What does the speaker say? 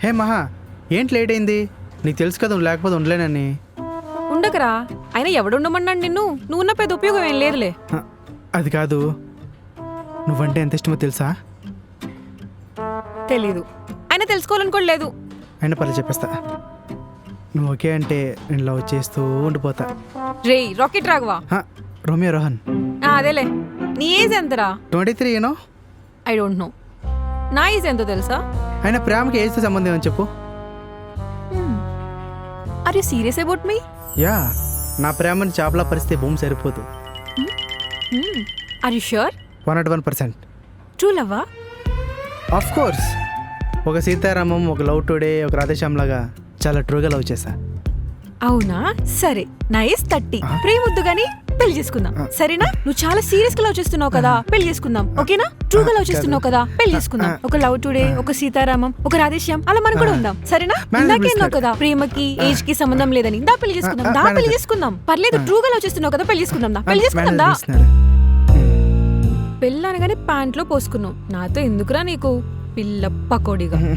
హే మహా ఏంటి లేట్ అయింది? నీకు తెలుసు కదా లేకపోతే ఉండలేనని. ఉండకరా అయినా ఎవడుండమన్నాడు నిన్ను? నువ్వు ఉన్న పెద్ద ఉపయోగం ఏం లేదులే. అది కాదు. నువ్వంటే ఎంత ఇష్టమో తెలుసా? తెలీదు. అయినా తెలుసుకోవాలనుకోలేదు అయినా పర్లేదు చెప్పేస్తా. నువ్వు ఓకే అంటే నేను లవ్ చేస్తూ ఉండిపోతా. రేయ్ రాకెట్ రాఘవా. హ, రోమియో రోహన్. ఆ, అదేలే. నీ ఏజ్ ఎంతరా? Twenty three you know I don't know నా ఏజ్ ఎంతో తెలుసా? అయినా ప్రేమకి ఏజ్తో సంబంధం అని చెప్పు. Are you serious about me yeah నా ప్రేమని చేపల పరిస్థితి భూమి సరిపోదు. Are you sure one not one percent. True లవ్వా ఆఫ్ కోర్స్ ఒక సీతారామం ఒక లవ్ టుడే ఒక రాధేశ్యామ్ లాగా చాలా ట్రూగా లవ్ చేశా. అవునా? సరే నా ఏజ్ థర్టీ ప్రేమొద్దు గాని పెళ్ళి చేసుకుందాం. సరేనా? నువ్వు చాలా సీరియస్గా లవ్ చేస్తున్నావు కదా. పెళ్ళి చేసుకుందాం. ఓకేనా? ట్రూ గా లవ్ చేస్తున్నావు కదా. పెళ్ళి చేసుకుందాం. ఒక లవ్ టుడే ఒక సీతారామం ఒక రాధేశ్యాం అలా మనం కూడా ఉందాం. సరేనా? ఇందాకే అన్నావు కదా ప్రేమకి ఏజ్కి సంబంధం లేదని. దా పెళ్ళి చేసుకుందాం. దా పెళ్ళి. చేసుకుందాం. పర్లేదు ట్రూ గా లవ్ చేస్తున్నావు కదా పెళ్ళి చేసుకుందాం. దా పెళ్ళి చేసుకుందాం దా. పిలుస్తున్నారు. పెళ్ళి అనగానే ప్యాంట్లో పోసుకున్నావు నాతో ఎందుకురా నీకు? పిల్ల పకోడిగా.